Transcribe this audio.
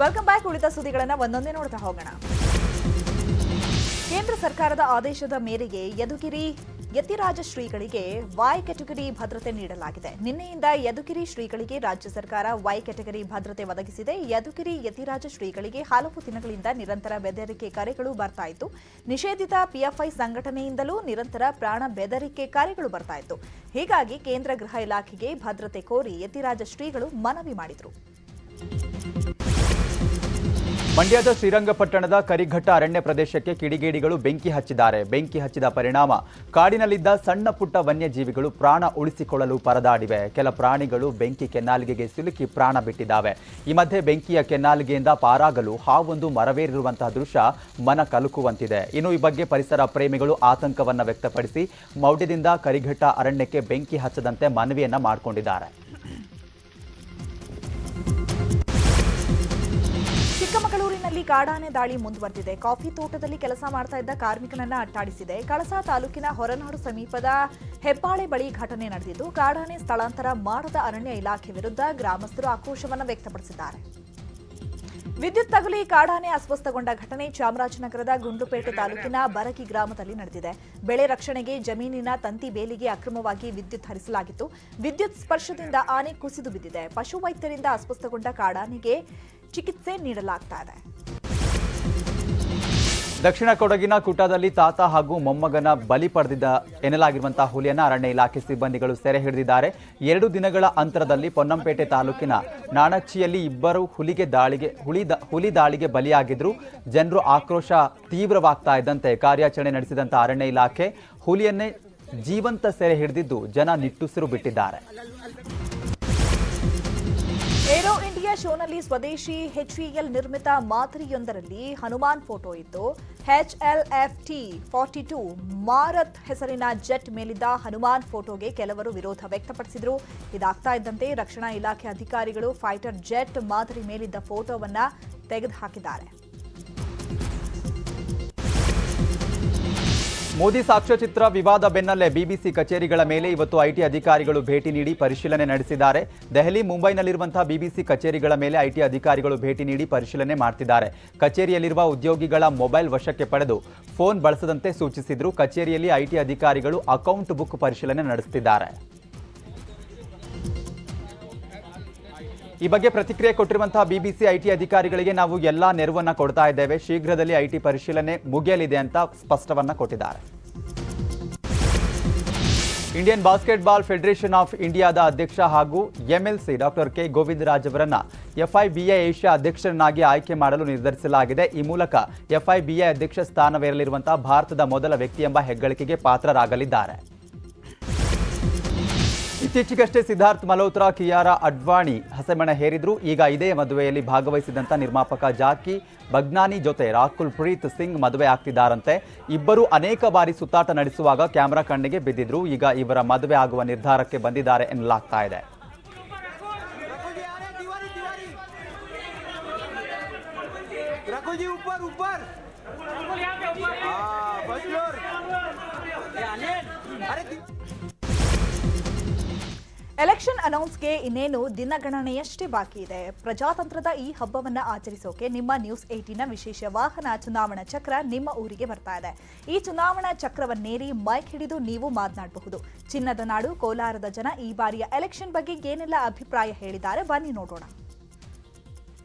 Welcome back ಉಳಿದ ಸುದ್ದಿಗಳನ್ನು ಒಂದೊಂದೇ ನೋಡ್ತಾ ಹೋಗೋಣ. ಕೇಂದ್ರ ಸರ್ಕಾರದ ಆದೇಶದ ಮೇರೆಗೆ ಯದುಗಿರಿ ಯತಿರಾಜ ಶ್ರೀಗಳಿಗೆ ವೈ ಕೆಟಗರಿ ಭದ್ರತೆ ನೀಡಲಾಗಿದೆ. ನಿನ್ನೆಯಿಂದ ಯದುಗಿರಿ ಶ್ರೀಗಳಿಗೆ ರಾಜ್ಯ ಸರ್ಕಾರ ವೈ ಕೆಟಗರಿ ಭದ್ರತೆ ಒದಗಿಸಿದೆ. ಯದುಗಿರಿ ಯತಿರಾಜ ಶ್ರೀಗಳಿಗೆ ಹಲವು ದಿನಗಳಿಂದ ನಿರಂತರ ಬೆದರಿಕೆ ಕರೆಗಳು ಬರ್ತಾ ಇತ್ತು. ನಿಷೇಧಿತ ಪಿಎಫ್ಐ ಸಂಘಟನೆಯಿಂದಲೂ ನಿರಂತರ ಪ್ರಾಣ ಬೆದರಿಕೆ ಕರೆಗಳು ಬರ್ತಾ ಇತ್ತು. ಹೀಗಾಗಿ ಕೇಂದ್ರ ಗೃಹ ಇಲಾಖೆಗೆ ಭದ್ರತೆ ಕೋರಿ ಯತಿರಾಜ ಶ್ರೀಗಳು ಮನವಿ ಮಾಡಿದರು. ಮಂಡ್ಯದ ಶ್ರೀರಂಗಪಟ್ಟಣದ ಕರಿಘಟ್ಟ ಅರಣ್ಯ ಪ್ರದೇಶಕ್ಕೆ ಕಿಡಿಗೇಡಿಗಳು ಬೆಂಕಿ ಹಚ್ಚಿದ್ದಾರೆ. ಬೆಂಕಿ ಹಚ್ಚಿದ ಪರಿಣಾಮ ಕಾಡಿನಲ್ಲಿದ್ದ ಸಣ್ಣ ಪುಟ್ಟ ವನ್ಯಜೀವಿಗಳು ಪ್ರಾಣ ಉಳಿಸಿಕೊಳ್ಳಲು ಪರದಾಡಿವೆ. ಕೆಲ ಪ್ರಾಣಿಗಳು ಬೆಂಕಿ ಕೆನ್ನಾಲಿಗೆಗೆ ಸಿಲುಕಿ ಪ್ರಾಣ ಬಿಟ್ಟಿದ್ದಾವೆ. ಈ ಮಧ್ಯೆ ಬೆಂಕಿಯ ಕೆನ್ನಾಲಿಗೆಯಿಂದ ಪಾರಾಗಲು ಹಾವೊಂದು ಮರವೇರಿರುವಂತಹ ದೃಶ್ಯ ಮನ ಕಲುಕುವಂತಿದೆ. ಇನ್ನು ಈ ಬಗ್ಗೆ ಪರಿಸರ ಪ್ರೇಮಿಗಳು ಆತಂಕವನ್ನು ವ್ಯಕ್ತಪಡಿಸಿ ಮೌಢ್ಯದಿಂದ ಕರಿಘಟ್ಟ ಅರಣ್ಯಕ್ಕೆ ಬೆಂಕಿ ಹಚ್ಚದಂತೆ ಮನವಿಯನ್ನು ಮಾಡಿಕೊಂಡಿದ್ದಾರೆ. ಕಾಡಾನೆ ದಾಳಿ ಮುಂದುವರೆದಿದೆ. ಕಾಫಿ ತೋಟದಲ್ಲಿ ಕೆಲಸ ಮಾಡ್ತಾ ಇದ್ದ ಕಾರ್ಮಿಕನನ್ನ ಅಟ್ಟಾಡಿಸಿದೆ. ಕಳಸಾ ತಾಲೂಕಿನ ಹೊರನಾಡು ಸಮೀಪದ ಹೆಬ್ಬಾಳೆ ಬಳಿ ಘಟನೆ ನಡೆದಿದ್ದು, ಕಾಡಾನೆ ಸ್ಥಳಾಂತರ ಮಾಡದ ಅರಣ್ಯ ಇಲಾಖೆ ವಿರುದ್ಧ ಗ್ರಾಮಸ್ಥರು ಆಕ್ರೋಶವನ್ನು ವ್ಯಕ್ತಪಡಿಸಿದ್ದಾರೆ. ವಿದ್ಯುತ್ ತಗುಲಿ, ಕಾಡಾನೆ ಅಸ್ವಸ್ಥಗೊಂಡ ಘಟನೆ ಚಾಮರಾಜನಗರದ ಗುಂಡುಪೇಟೆ ತಾಲೂಕಿನ ಬರಕಿ ಗ್ರಾಮದಲ್ಲಿ ನಡೆದಿದೆ. ಬೆಳೆ ರಕ್ಷಣೆಗೆ ಜಮೀನಿನ ತಂತಿ ಬೇಲಿಗೆ ಅಕ್ರಮವಾಗಿ ವಿದ್ಯುತ್ ಹರಿಸಲಾಗಿತ್ತು. ವಿದ್ಯುತ್ ಸ್ಪರ್ಶದಿಂದ ಆನೆ ಕುಸಿದು ಬಿದ್ದಿದೆ. ಪಶುವೈದ್ಯರಿಂದ ಅಸ್ವಸ್ಥಗೊಂಡ ಕಾಡಾನೆಗೆ ಚಿಕಿತ್ಸೆ ನೀಡಲಾಗ್ತಾ ಇದೆ. ದಕ್ಷಿಣ ಕೊಡಗಿನ ಕುಟಾದಲ್ಲಿ ತಾತ ಹಾಗೂ ಮೊಮ್ಮಗನ ಬಲಿ ಪಡೆದಿದ್ದ ಎನ್ನಲಾಗಿರುವಂತಹ ಹುಲಿಯನ್ನ ಅರಣ್ಯ ಇಲಾಖೆ ಸಿಬ್ಬಂದಿಗಳು ಸೆರೆ ಹಿಡಿದಿದ್ದಾರೆ. ಎರಡು ದಿನಗಳ ಅಂತರದಲ್ಲಿ ಪೊನ್ನಂಪೇಟೆ ತಾಲೂಕಿನ ನಾಣಚ್ಚಿಯಲ್ಲಿ ಇಬ್ಬರು ಹುಲಿಗೆ ದಾಳಿಗೆ ಹುಲಿ ಹುಲಿ ದಾಳಿಗೆ ಬಲಿಯಾಗಿದ್ರು. ಜನರು ಆಕ್ರೋಶ ತೀವ್ರವಾಗ್ತಾ ಇದ್ದಂತೆ ಕಾರ್ಯಾಚರಣೆ ನಡೆಸಿದಂತಹ ಅರಣ್ಯ ಇಲಾಖೆ ಹುಲಿಯನ್ನೇ ಜೀವಂತ ಸೆರೆ ಹಿಡಿದಿದ್ದು ಜನ ನಿಟ್ಟುಸಿರು ಬಿಟ್ಟಿದ್ದಾರೆ. ಶೋನಲ್ಲಿ ಸ್ವದೇಶಿ ಎಚ್ಇಎಲ್ ನಿರ್ಮಿತ ಮಾದರಿಯೊಂದರಲ್ಲಿ ಹನುಮಾನ್ ಫೋಟೋ ಇದ್ದು F T forty two Marut ಹೆಸರಿನ ಜೆಟ್ ಮೇಲಿದ್ದ ಹನುಮಾನ್ ಫೋಟೋಗೆ ಕೆಲವರು ವಿರೋಧ ವ್ಯಕ್ತಪಡಿಸಿದರು. ಇದಾಗ್ತಾ ಇದ್ದಂತೆ ರಕ್ಷಣಾ ಇಲಾಖೆ ಅಧಿಕಾರಿಗಳು ಫೈಟರ್ ಜೆಟ್ ಮಾದರಿ ಮೇಲಿದ್ದ ಫೋಟೋವನ್ನ ತೆಗೆದುಹಾಕಿದ್ದಾರೆ. ಮೋದಿ ಸಾಕ್ಷ್ಯಚಿತ್ರ ವಿವಾದ ಬೆನ್ನಲ್ಲೇ ಬಿಬಿಸಿ ಕಚೇರಿಗಳ ಮೇಲೆ ಇವತ್ತು ಐಟಿ ಅಧಿಕಾರಿಗಳು ಭೇಟಿ ನೀಡಿ ಪರಿಶೀಲನೆ ನಡೆಸಿದ್ದಾರೆ. ದೆಹಲಿ ಮುಂಬೈನಲ್ಲಿರುವಂತಹ ಬಿಬಿಸಿ ಕಚೇರಿಗಳ ಮೇಲೆ ಐಟಿ ಅಧಿಕಾರಿಗಳು ಭೇಟಿ ನೀಡಿ ಪರಿಶೀಲನೆ ಮಾಡ್ತಿದ್ದಾರೆ. ಕಚೇರಿಯಲ್ಲಿರುವ ಉದ್ಯೋಗಿಗಳ ಮೊಬೈಲ್ ವಶಕ್ಕೆ ಪಡೆದು ಫೋನ್ ಬಳಸದಂತೆ ಸೂಚಿಸಿದ್ರು. ಕಚೇರಿಯಲ್ಲಿ ಐಟಿ ಅಧಿಕಾರಿಗಳು ಅಕೌಂಟ್ ಬುಕ್ ಪರಿಶೀಲನೆ ನಡೆಸುತ್ತಿದ್ದಾರೆ ಈ ಬಗ್ಗೆ ಪ್ರತಿಕ್ರಿಯೆ ಕೊಟ್ಟಿರುವಂತಹ ಬಿಬಿಸಿ ಐಟಿ ಅಧಿಕಾರಿಗಳಿಗೆ ನಾವು ಎಲ್ಲಾ ನೆರವನ್ನ ಕೊಡ್ತಾ ಇದ್ದೇವೆ. ಶೀಘ್ರದಲ್ಲಿ ಐಟಿ ಪರಿಶೀಲನೆ ಮುಗಿಯಲಿದೆ ಅಂತ ಸ್ಪಷ್ಟವನ್ನ ಕೊಟ್ಟಿದ್ದಾರೆ. ಇಂಡಿಯನ್ ಬಾಸ್ಕೆಟ್ಬಾಲ್ ಫೆಡರೇಷನ್ ಆಫ್ ಇಂಡಿಯಾದ ಅಧ್ಯಕ್ಷ ಹಾಗೂ ಎಂಎಲ್ಸಿ ಡಾಕ್ಟರ್ ಕೆ ಗೋವಿಂದರಾಜ್ ಅವರನ್ನ ಎಫ್ಐಬಿಎ ಏಷ್ಯಾ ಅಧ್ಯಕ್ಷರನ್ನಾಗಿ ಆಯ್ಕೆ ಮಾಡಲು ನಿರ್ಧರಿಸಲಾಗಿದೆ. ಈ ಮೂಲಕ ಎಫ್ಐಬಿಎ ಅಧ್ಯಕ್ಷ ಸ್ಥಾನವೇರಲಿರುವಂತಹ ಭಾರತದ ಮೊದಲ ವ್ಯಕ್ತಿ ಎಂಬ ಹೆಗ್ಗಳಿಕೆಗೆ ಪಾತ್ರರಾಗಲಿದ್ದಾರೆ. ಇತ್ತೀಚೆಗಷ್ಟೇ ಸಿದ್ಧಾರ್ಥ್ ಮಲ್ಹೋತ್ರಾ, ಕಿಯಾರ ಅಡ್ವಾಣಿ ಹಸೆಮಣೆ ಹೇರಿದ್ರು. ಈಗ ಇದೇ ಮದುವೆಯಲ್ಲಿ ಭಾಗವಹಿಸಿದಂಥ ನಿರ್ಮಾಪಕ ಜಾಕಿ ಬಗ್ನಾನಿ ಜೊತೆ ರಾಕುಲ್, ಪ್ರೀತ್ ಸಿಂಗ್ ಮದುವೆ ಆಗ್ತಿದ್ದಾರಂತೆ. ಇಬ್ಬರು ಅನೇಕ ಬಾರಿ ಸುತ್ತಾಟ ನಡೆಸುವಾಗ ಕ್ಯಾಮೆರಾ ಕಣ್ಣಿಗೆ ಬಿದ್ದಿದ್ರು. ಈಗ ಇವರ ಮದುವೆ ಆಗುವ ನಿರ್ಧಾರಕ್ಕೆ ಬಂದಿದ್ದಾರೆ ಎನ್ನಲಾಗ್ತಾ ಇದೆ. ಎಲೆಕ್ಷನ್ ಅನೌನ್ಸ್ಗೆ ಇನ್ನೇನು ದಿನಗಣನೆಯಷ್ಟೇ ಬಾಕಿ ಇದೆ. ಪ್ರಜಾತಂತ್ರದ ಈ ಹಬ್ಬವನ್ನ ಆಚರಿಸೋಕೆ ನಿಮ್ಮ ನ್ಯೂಸ್ ಏಟಿನ ವಿಶೇಷ ವಾಹನ ಚುನಾವಣಾ ಚಕ್ರ ನಿಮ್ಮ ಊರಿಗೆ ಬರ್ತಾ ಇದೆ. ಈ ಚುನಾವಣಾ ಚಕ್ರವನ್ನೇರಿ ಮೈಕ್ ಹಿಡಿದು ನೀವು ಮಾತನಾಡಬಹುದು. ಚಿನ್ನದ ನಾಡು, ಕೋಲಾರದ ಜನ ಈ ಬಾರಿಯ ಎಲೆಕ್ಷನ್ ಬಗ್ಗೆ ಏನೆಲ್ಲ ಅಭಿಪ್ರಾಯ ಹೇಳಿದ್ದಾರೆ? ಬನ್ನಿ ನೋಡೋಣ.